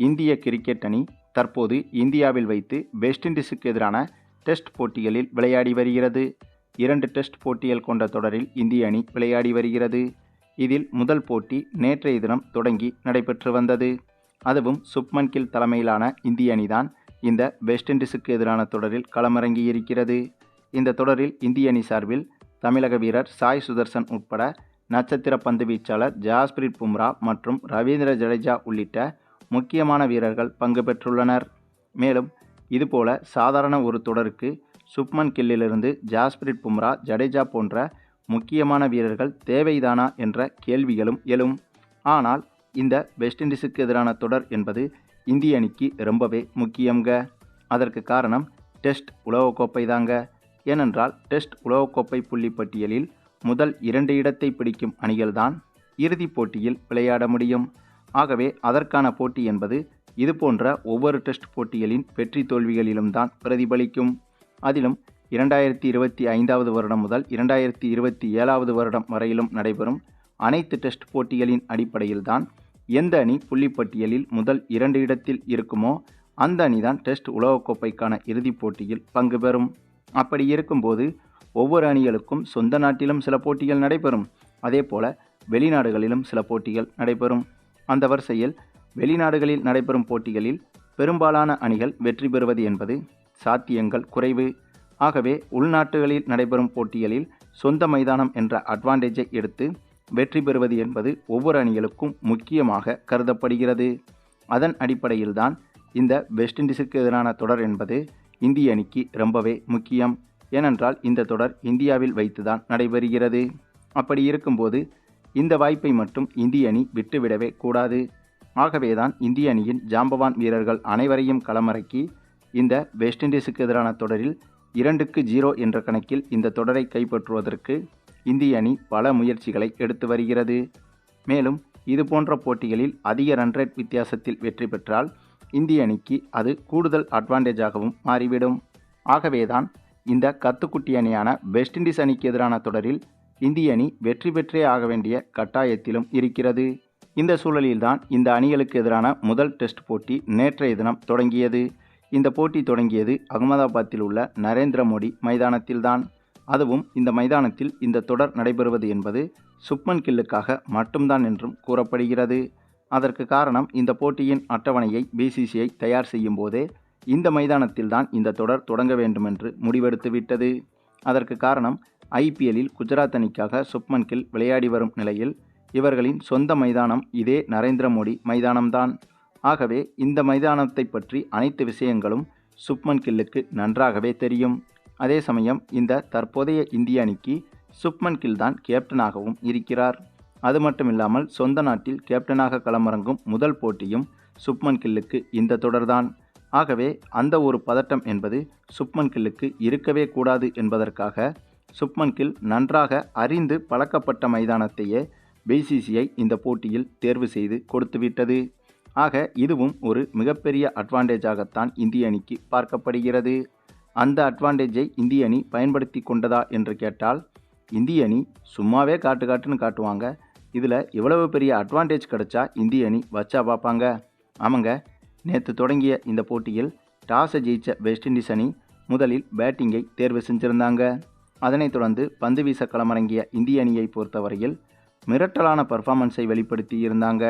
இந்திய கிரிக்கெட் அணி தற்போது இந்தியாவில் வைத்து வெஸ்ட் இண்டீஸுக்கு எதிரான டெஸ்ட் போட்டிகளில் விளையாடி வருகிறது. இரண்டு டெஸ்ட் போட்டிகள் கொண்ட தொடரில் இந்திய அணி விளையாடி வருகிறது. இதில் முதல் போட்டி நேற்றைய தினம் தொடங்கி நடைபெற்று வந்தது. அதுவும் சுப்மன் கில் தலைமையிலான இந்திய அணிதான் இந்த வெஸ்ட் இண்டீஸுக்கு எதிரான தொடரில் களமிறங்கியிருக்கிறது இந்த தொடரில் இந்திய அணி சார்பில் தமிழக வீரர் சாய் சுதர்சன் உட்பட நட்சத்திர பந்து வீச்சாளர் ஜாஸ்பிரிட் பும்ரா மற்றும் ரவீந்திர ஜடேஜா உள்ளிட்ட முக்கியமான வீரர்கள் பங்கு பெற்றுள்ளனர். மேலும் இதுபோல சாதாரண ஒரு தொடருக்கு சுப்மன் கில்லிலிருந்து ஜாஸ்பிரிட் பும்ரா ஜடேஜா போன்ற முக்கியமான வீரர்கள் தேவைதானா என்ற கேள்விகளும் எழும். ஆனால் இந்த வெஸ்ட் இண்டீஸுக்கு எதிரான தொடர் என்பது இந்திய அணிக்கு ரொம்பவே முக்கியங்க அதற்கு காரணம் டெஸ்ட் உலகக்கோப்பை தாங்க ஏனென்றால் டெஸ்ட் உலகக்கோப்பை புள்ளி பட்டியலில் முதல் இரண்டு இடத்தை பிடிக்கும் அணிகள்தான் இறுதிப் போட்டியில் விளையாட முடியும். ஆகவே அதற்கான போட்டி என்பது இதுபோன்ற ஒவ்வொரு டெஸ்ட் போட்டிகளின் வெற்றி தோல்விகளிலும் தான் பிரதிபலிக்கும். அதிலும் இரண்டாயிரத்தி இருபத்தி ஐந்தாவது வருடம் முதல் இரண்டாயிரத்தி இருபத்தி ஏழாவது வருடம் வரையிலும் நடைபெறும் அனைத்து டெஸ்ட் போட்டிகளின் அடிப்படையில்தான் எந்த அணி புள்ளிப்பட்டியலில் முதல் இரண்டு இடத்தில் இருக்குமோ அந்த அணிதான் டெஸ்ட் உலகக்கோப்பைக்கான இறுதிப் போட்டியில் பங்கு பெறும். அப்படி இருக்கும்போது ஒவ்வொரு அணிகளுக்கும் சொந்த நாட்டிலும் சில போட்டிகள் நடைபெறும். அதே போல வெளிநாடுகளிலும் சில போட்டிகள் நடைபெறும். அந்த வரிசையில் வெளிநாடுகளில் நடைபெறும் போட்டிகளில் பெரும்பாலான அணிகள் வெற்றி பெறுவது என்பது சாத்தியங்கள் குறைவு. ஆகவே உள்நாட்டுகளில் நடைபெறும் போட்டிகளில் சொந்த மைதானம் என்ற அட்வான்டேஜை எடுத்து வெற்றி பெறுவது என்பது ஒவ்வொரு அணிகளுக்கும் முக்கியமாக கருதப்படுகிறது. அதன் அடிப்படையில்தான் இந்த வெஸ்ட் இண்டீஸுக்கு எதிரான தொடர் என்பது இந்திய அணிக்கு ரொம்பவே முக்கியம். ஏனென்றால் இந்த தொடர் இந்தியாவில் வைத்துதான் நடைபெறுகிறது. அப்படி இருக்கும்போது இந்த வாய்ப்பை மட்டும் இந்திய அணி விட்டுவிடவே கூடாது. ஆகவேதான் இந்திய அணியின் ஜாம்பவான் வீரர்கள் அனைவரையும் களமிறக்கி இந்த வெஸ்ட் இண்டீஸுக்கு எதிரான தொடரில் இரண்டுக்கு ஜீரோ என்ற கணக்கில் இந்த தொடரை கைப்பற்றுவதற்கு இந்திய அணி பல முயற்சிகளை எடுத்து வருகிறது. மேலும் இது போன்ற போட்டிகளில் அதிக ரன் ரேட் வித்தியாசத்தில் வெற்றி பெற்றால் இந்திய அணிக்கு அது கூடுதல் அட்வான்டேஜாகவும் மாறிவிடும். ஆகவேதான் இந்த கத்துக்குட்டி அணியான வெஸ்ட் இண்டீஸ் அணிக்கு எதிரான தொடரில் இந்திய அணி வெற்றி பெற்றே ஆக வேண்டிய கட்டாயத்திலும் இருக்கிறது. இந்த சூழலில்தான் இந்த அணிகளுக்கு எதிரான முதல் டெஸ்ட் போட்டி நேற்றைய தினம் தொடங்கியது. இந்த போட்டி தொடங்கியது அகமதாபாத்தில் உள்ள நரேந்திர மோடி மைதானத்தில்தான். அதுவும் இந்த மைதானத்தில் இந்த தொடர் நடைபெறுவது என்பது சுப்மன் கில்லுக்காக மட்டும்தான் என்றும் கூறப்படுகிறது. அதற்கு காரணம் இந்த போட்டியின் அட்டவணையை பிசிசிஐ தயார் செய்யும் போதே இந்த மைதானத்தில்தான் இந்த தொடர் தொடங்க வேண்டும் என்று அதற்கு காரணம் ஐபிஎல்லில் குஜராத் அணிக்காக சுப்மன் கில் விளையாடி வரும் நிலையில் இவர்களின் சொந்த மைதானம் இதே நரேந்திர மோடி மைதானம்தான். ஆகவே இந்த மைதானத்தை பற்றி அனைத்து விஷயங்களும் சுப்மன் கில்லுக்கு நன்றாகவே தெரியும். அதே சமயம் இந்த தற்போதைய இந்திய அணிக்கு சுப்மன் கில் தான் கேப்டனாகவும் இருக்கிறார். அது மட்டும் இல்லாமல் சொந்த நாட்டில் கேப்டனாக களமிறங்கும் முதல் போட்டியும் சுப்மன் கில்லுக்கு இந்த தொடர்தான். ஆகவே அந்த ஒரு பதட்டம் என்பது சுப்மன் கில்லுக்கு இருக்கவே கூடாது என்பதற்காக சுப்மன் கில் நன்றாக அறிந்து பழக்கப்பட்ட மைதானத்தையே பிசிசிஐ இந்த போட்டியில் தேர்வு செய்து கொடுத்துவிட்டது. ஆக இதுவும் ஒரு மிகப்பெரிய அட்வான்டேஜாகத்தான் இந்திய அணிக்கு பார்க்கப்படுகிறது. அந்த அட்வான்டேஜை இந்திய அணி பயன்படுத்தி கொண்டதா என்று கேட்டால் இந்திய அணி சும்மாவே காட்டு காட்டுன்னு காட்டுவாங்க. இதில் இவ்வளவு பெரிய அட்வான்டேஜ் கிடைச்சா இந்திய அணி வச்சா பார்ப்பாங்க. ஆமாங்க நேற்று தொடங்கிய இந்த போட்டியில் டாஸை ஜெயித்த வெஸ்ட் இண்டீஸ் அணி முதலில் பேட்டிங்கை தேர்வு செஞ்சுருந்தாங்க. அதனைத் தொடர்ந்து பந்து வீச களமிறங்கிய இந்திய அணியை பொறுத்தவரையில் மிரட்டலான பர்ஃபார்மன்ஸை வெளிப்படுத்தி இருந்தாங்க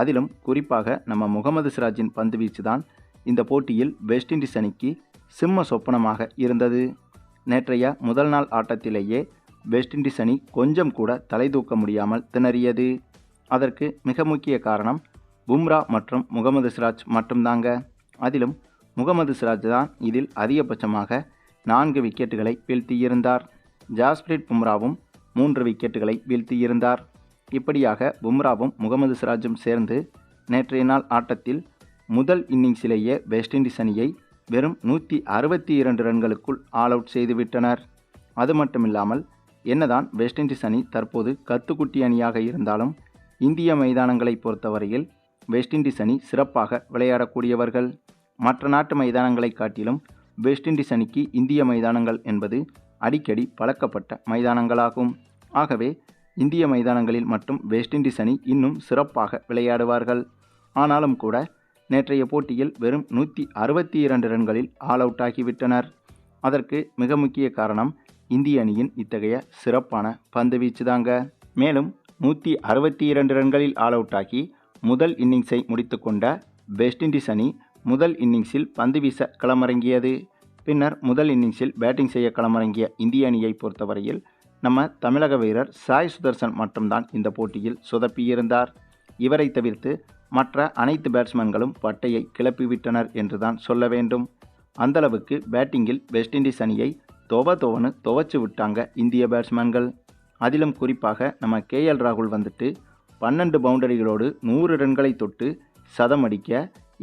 அதிலும் குறிப்பாக நம்ம முகமது சிராஜின் பந்து வீச்சு தான் இந்த போட்டியில் வெஸ்ட் இண்டீஸ் அணிக்கு சிம்ம சொப்பனமாக இருந்தது. நேற்றைய முதல் நாள் ஆட்டத்திலேயே வெஸ்ட் இண்டீஸ் அணி கொஞ்சம் கூட தலை தூக்க முடியாமல் திணறியது. அதற்கு மிக முக்கிய காரணம் பும்ரா மற்றும் முகமது சிராஜ் மட்டும்தாங்க. அதிலும் முகமது சிராஜ் தான் இதில் அதிகபட்சமாக நான்கு விக்கெட்டுகளை வீழ்த்தியிருந்தார். ஜாஸ்பிரிட் பும்ராவும் மூன்று விக்கெட்டுகளை வீழ்த்தியிருந்தார். இப்படியாக பும்ராவும் முகமது சிராஜும் சேர்ந்து நேற்றைய நாள் ஆட்டத்தில் முதல் இன்னிங்ஸிலேயே வெஸ்ட் இண்டீஸ் அணியை வெறும் நூற்றி அறுபத்தி இரண்டு ரன்களுக்குள் ஆல் அவுட் செய்துவிட்டனர். அது மட்டுமில்லாமல் என்னதான் வெஸ்ட் இண்டீஸ் அணி தற்போது கத்துக்குட்டி அணியாக இருந்தாலும் இந்திய மைதானங்களை பொறுத்தவரையில் வெஸ்ட் இண்டீஸ் அணி சிறப்பாக விளையாடக்கூடியவர்கள். மற்ற நாட்டு மைதானங்களை காட்டிலும் வெஸ்ட் இண்டீஸ் அணிக்கு இந்திய மைதானங்கள் என்பது அடிக்கடி பழக்கப்பட்ட மைதானங்களாகும். ஆகவே இந்திய மைதானங்களில் மட்டும் வெஸ்ட் இண்டீஸ் அணி இன்னும் சிறப்பாக விளையாடுவார்கள். ஆனாலும் கூட நேற்றைய போட்டியில் வெறும் நூற்றி அறுபத்தி இரண்டு ரன்களில் ஆல் அவுட் ஆகிவிட்டனர். அதற்கு மிக முக்கிய காரணம் இந்திய அணியின் இத்தகைய சிறப்பான பந்து வீச்சுதாங்க. மேலும் நூற்றி அறுபத்தி இரண்டு ரன்களில் ஆல் அவுட் ஆகி முதல் இன்னிங்ஸை முடித்துக்கொண்ட வெஸ்ட் இண்டீஸ் அணி முதல் இன்னிங்ஸில் பந்து வீச களமிறங்கியது. பின்னர் முதல் இன்னிங்ஸில் பேட்டிங் செய்ய களமிறங்கிய இந்திய அணியை பொறுத்தவரையில் நம்ம தமிழக வீரர் சாய் சுதர்சன் மட்டும்தான் இந்த போட்டியில் சொதப்பியிருந்தார். இவரை தவிர்த்து மற்ற அனைத்து பேட்ஸ்மேன்களும் பட்டையை கிளப்பிவிட்டனர் என்றுதான் சொல்ல வேண்டும். அந்தளவுக்கு பேட்டிங்கில் வெஸ்ட் இண்டீஸ் அணியை தொவ தொவனு துவச்சு விட்டாங்க இந்திய பேட்ஸ்மேன்கள். அதிலும் குறிப்பாக நம்ம கேஎல் ராகுல் வந்துட்டு பன்னெண்டு பவுண்டரிகளோடு நூறு ரன்களை தொட்டு சதம் அடிக்க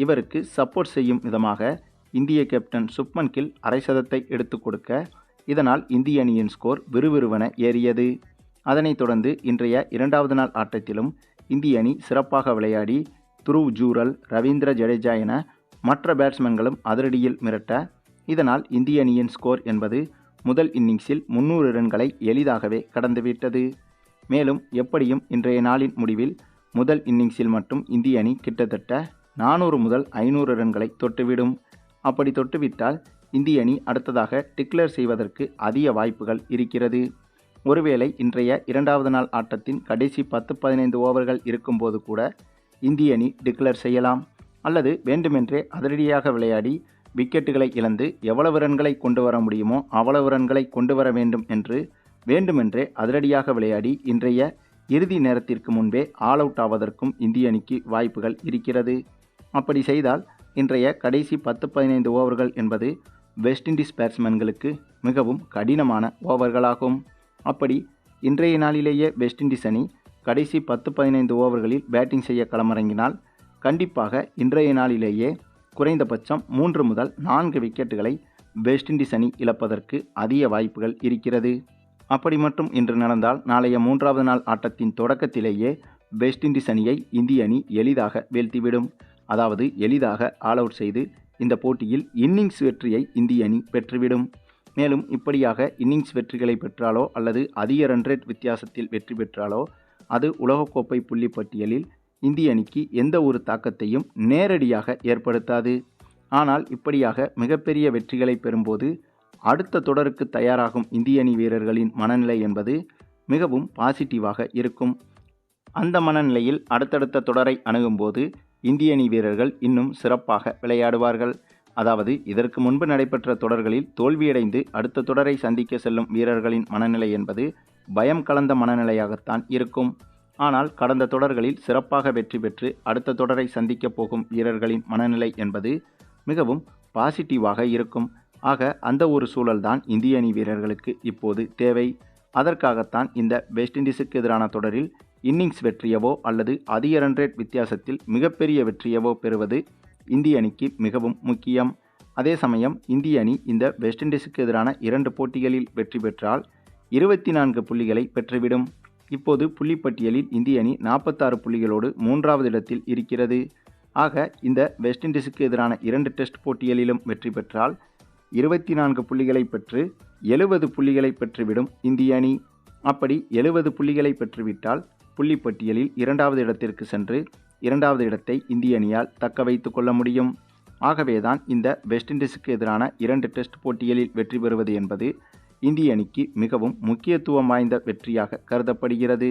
இவருக்கு சப்போர்ட் செய்யும் விதமாக இந்திய கேப்டன் சுப்மன் கில் அரை சதத்தை எடுத்து கொடுக்க இதனால் இந்திய அணியின் ஸ்கோர் விறுவிறுவென ஏறியது. அதனைத் தொடர்ந்து இன்றைய இரண்டாவது நாள் ஆட்டத்திலும் இந்திய அணி சிறப்பாக விளையாடி துருவ் ஜூரல் ரவீந்திர ஜடேஜா என மற்ற பேட்ஸ்மேன்களும் அதிரடியில் மிரட்ட இதனால் இந்திய அணியின் ஸ்கோர் என்பது முதல் இன்னிங்ஸில் முன்னூறு ரன்களை எளிதாகவே கடந்துவிட்டது. மேலும் எப்படியும் இன்றைய நாளின் முடிவில் முதல் இன்னிங்ஸில் மட்டும் இந்திய அணி கிட்டத்தட்ட நானூறு முதல் ஐநூறு ரன்களை தொட்டுவிடும். அப்படி தொட்டுவிட்டால் இந்திய அணி அடுத்ததாக டிக்ளேர் செய்வதற்கு அதிக வாய்ப்புகள் இருக்கிறது. ஒருவேளை இன்றைய இரண்டாவது நாள் ஆட்டத்தின் கடைசி பத்து பதினைந்து ஓவர்கள் இருக்கும்போது கூட இந்திய அணி டிக்ளேர் செய்யலாம். அல்லது வேண்டுமென்றே அதிரடியாக விளையாடி விக்கெட்டுகளை இழந்து எவ்வளவு ரன்களை கொண்டு வர முடியுமோ அவ்வளவு ரன்களை கொண்டு வர வேண்டும் என்று வேண்டுமென்றே அதிரடியாக விளையாடி இன்றைய இறுதி நேரத்திற்கு முன்பே ஆல் அவுட் ஆவதற்கும் இந்திய அணிக்கு வாய்ப்புகள் இருக்கிறது. அப்படி செய்தால் இன்றைய கடைசி பத்து பதினைந்து ஓவர்கள் என்பது வெஸ்ட் இண்டீஸ் பேட்ஸ்மேன்களுக்கு மிகவும் கடினமான ஓவர்களாகும். அப்படி இன்றைய நாளிலேயே வெஸ்ட் இண்டீஸ் அணி கடைசி பத்து பதினைந்து ஓவர்களில் பேட்டிங் செய்ய களமிறங்கினால் கண்டிப்பாக இன்றைய நாளிலேயே குறைந்தபட்சம் மூன்று முதல் நான்கு விக்கெட்டுகளை வெஸ்ட் இண்டீஸ் அணி இழப்பதற்கு அதிக வாய்ப்புகள் இருக்கிறது. அப்படி மட்டும் இன்று நடந்தால் நாளைய மூன்றாவது நாள் ஆட்டத்தின் தொடக்கத்திலேயே வெஸ்ட் இண்டீஸ் அணியை இந்திய அணி எளிதாக வீழ்த்திவிடும். அதாவது எளிதாக ஆல் அவுட் செய்து இந்த போட்டியில் இன்னிங்ஸ் வெற்றியை இந்திய அணி பெற்றுவிடும். மேலும் இப்படியாக இன்னிங்ஸ் வெற்றிகளை பெற்றாலோ அல்லது அதிக ரன் ரேட் வித்தியாசத்தில் வெற்றி பெற்றாலோ அது உலகக்கோப்பை புள்ளி பட்டியலில் இந்திய அணிக்கு எந்த ஒரு தாக்கத்தையும் நேரடியாக ஏற்படுத்தாது. ஆனால் இப்படியாக மிகப்பெரிய வெற்றிகளை பெறும்போது அடுத்த தொடருக்கு தயாராகும் இந்திய அணி வீரர்களின் மனநிலை என்பது மிகவும் பாசிட்டிவாக இருக்கும். அந்த மனநிலையில் அடுத்தடுத்த தொடரை அணுகும்போது இந்திய அணி வீரர்கள் இன்னும் சிறப்பாக விளையாடுவார்கள். அதாவது இதற்கு முன்பு நடைபெற்ற தொடர்களில் தோல்வியடைந்து அடுத்த தொடரை சந்திக்க செல்லும் வீரர்களின் மனநிலை என்பது பயம் கலந்த மனநிலையாகத்தான் இருக்கும். ஆனால் கடந்த தொடர்களில் சிறப்பாக வெற்றி பெற்று அடுத்த தொடரை சந்திக்கப் போகும் வீரர்களின் மனநிலை என்பது மிகவும் பாசிட்டிவாக இருக்கும். ஆக அந்த ஒரு சூழல்தான் இந்திய அணி வீரர்களுக்கு இப்போது தேவை. அதற்காகத்தான் இந்த வெஸ்ட் இண்டீஸுக்கு எதிரான தொடரில் இன்னிங்ஸ் வெற்றியவோ அல்லது அதிக ரன் ரேட் வித்தியாசத்தில் மிகப்பெரிய வெற்றியவோ பெறுவது இந்திய அணிக்கு மிகவும் முக்கியம். அதே சமயம் இந்திய அணி இந்த வெஸ்ட் இண்டீஸுக்கு எதிரான இரண்டு போட்டிகளில் வெற்றி பெற்றால் இருபத்தி நான்கு புள்ளிகளை பெற்றுவிடும். இப்போது புள்ளிப்பட்டியலில் இந்திய அணி நாற்பத்தாறு புள்ளிகளோடு மூன்றாவது இடத்தில் இருக்கிறது. ஆக இந்த வெஸ்ட் இண்டீஸுக்கு எதிரான இரண்டு டெஸ்ட் போட்டிகளிலும் வெற்றி பெற்றால் இருபத்தி நான்கு புள்ளிகளை பெற்று எழுபது புள்ளிகளை பெற்றுவிடும் இந்திய அணி. அப்படி எழுபது புள்ளிகளை பெற்றுவிட்டால் புள்ளிப்பட்டியலில் இரண்டாவது இடத்திற்கு சென்று இரண்டாவது இடத்தை இந்திய அணியால் தக்க வைத்து கொள்ள முடியும். ஆகவேதான் இந்த வெஸ்ட் இண்டீஸுக்கு எதிரான இரண்டு டெஸ்ட் போட்டிகளில் வெற்றி பெறுவது என்பது இந்திய அணிக்கு மிகவும் முக்கியத்துவம் வாய்ந்த வெற்றியாக கருதப்படுகிறது.